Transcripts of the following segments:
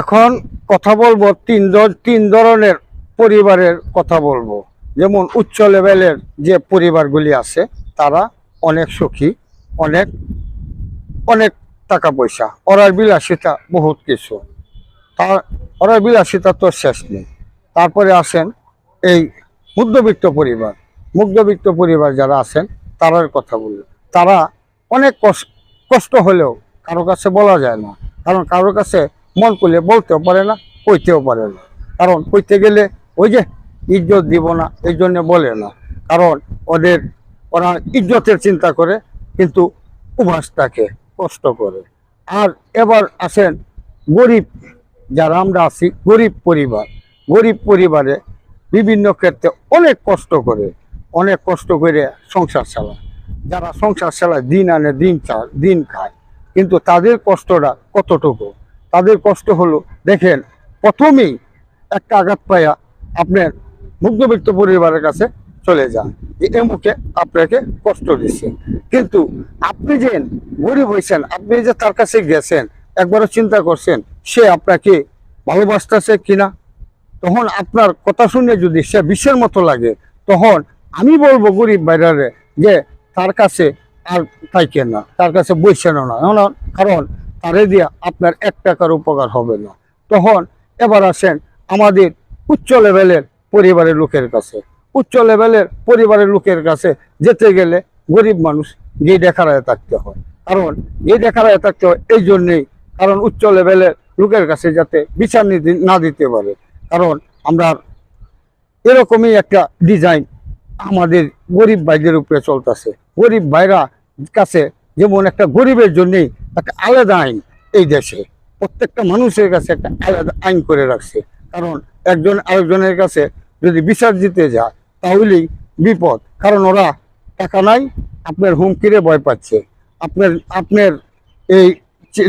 এখন কথা বলব তিন তিন ধরনের পরিবারের কথা বলব। যেমন উচ্চ লেভেলের যে পরিবারগুলি আছে, তারা অনেক সুখী, অনেক অনেক টাকা পয়সা। ওরার বিলাসিতা বহুত কিছু। তার ওরার বিলাসিতা তো শেষ নেই। তারপরে আসেন এই মধ্যবিত্ত পরিবার। মধ্যবিত্ত পরিবার যারা আছেন, তারার কথা বলি। তারা অনেক কষ্ট কষ্ট হলেও কারও কাছে বলা যায় না। কারণ কারোর কাছে মন করলে বলতেও পারে না, কইতেও পারে না। কারণ কইতে গেলে ওই যে ইজ্জত দিব না, এই জন্য বলে না। কারণ ওদের, ওরা ইজ্জতের চিন্তা করে, কিন্তু উভাসটাকে কষ্ট করে। আর এবার আসেন গরিব, যারা আমরা আছি, গরিব পরিবার। গরিব পরিবারে বিভিন্ন ক্ষেত্রে অনেক কষ্ট করে, অনেক কষ্ট করে সংসার চালায়। যারা সংসার চালায়, দিন আনে, দিন চা, দিন খায়। কিন্তু তাদের কষ্টটা কতটুকু? তাদের কষ্ট হলো। দেখেন, প্রথমেই একটা আঘাত পাইয়া আপনার মুগ্ধবিত্ত পরিবারের কাছে চলে যান। যে এমুকে আপনাকে কষ্ট দিচ্ছে কিন্তু আপনি যে গরিব হয়েছেন আপনি যে তার কাছে গেছেন, একবারও চিন্তা করছেন, সে আপনাকে ভালোবাসতেছে কিনা? তখন আপনার কথা শুনে যদি সে বিশ্বের মতো লাগে, তখন আমি বলব গরিব বাইরে যে তার কাছে আর থাইকে না, তার কাছে বইছেন না। কারণ- তারে দিয়ে আপনার এক টাকার উপকার হবে না। তখন এবার আসেন আমাদের উচ্চ লেভেলের পরিবারের লোকের কাছে। উচ্চ লেভেলের পরিবারের লোকের কাছে যেতে গেলে গরিব মানুষ গিয়ে দেখারায় থাকতে হয়। কারণ এই দেখারায় থাকতে হয় এই জন্যেই। কারণ উচ্চ লেভেলের লোকের কাছে যাতে বিচার না দিতে পারে। কারণ আমরা এরকমই একটা ডিজাইন আমাদের গরিব ভাইদের উপরে চলতেছে। গরিব ভাইরা কাছে যেমন একটা গরিবের জন্যই একটা আলাদা আইন এই দেশে। প্রত্যেকটা মানুষের কাছে একটা আলাদা আইন করে রাখছে। কারণ একজন আরেকজনের কাছে যদি বিচার দিতে যায়, তাহলেই বিপদ। কারণ ওরা টাকা নাই, আপনার হুমকিরে ভয় পাচ্ছে। আপনার আপনার এই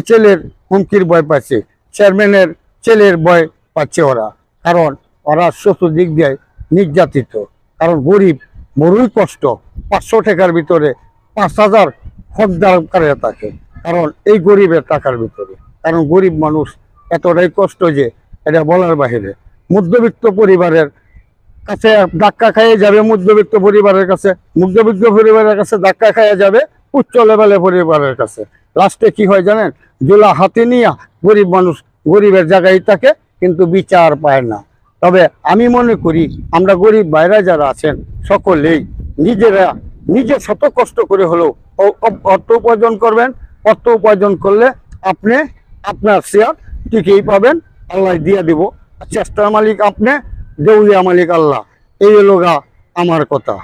ছেলের হুমকির ভয় পাচ্ছে। চেয়ারম্যানের ছেলের ভয় পাচ্ছে ওরা। কারণ ওরা চতুর্দিক দিয়ে নির্যাতিত। কারণ গরিব বড়ই কষ্ট। পাঁচশো টাকার ভিতরে পাঁচ হাজার খদ্দার করে থাকে। কারণ এই গরিবের টাকার ভিতরে। কারণ গরিব মানুষ এতটাই কষ্ট যে এটা বলার বাহিরে। মধ্যবিত্ত পরিবারের কাছে ধাক্কা খাইয়ে যাবে মধ্যবিত্ত পরিবারের কাছে। মধ্যবিত্ত পরিবারের কাছে ধাক্কা খাইয়ে যাবে উচ্চ লেভেলের পরিবারের কাছে। লাস্টে কি হয় জানেন? জোলা হাতে নিয়ে গরিব মানুষ গরিবের জায়গায় থাকে, কিন্তু বিচার পায় না। তবে আমি মনে করি, আমরা গরিব বাইরে যারা আছেন, সকলেই নিজেরা নিজে শত কষ্ট করে হলেও অর্থ উপার্জন করবেন, অর্থ উপার্জন করলে আপনি আপনার শেয়ার ঠিকই পাবেন, আল্লাহ দিয়ে দিব। চেষ্টার মালিক আপনি, দেউলিয়া মালিক আল্লাহ। এই হলো আমার কথা।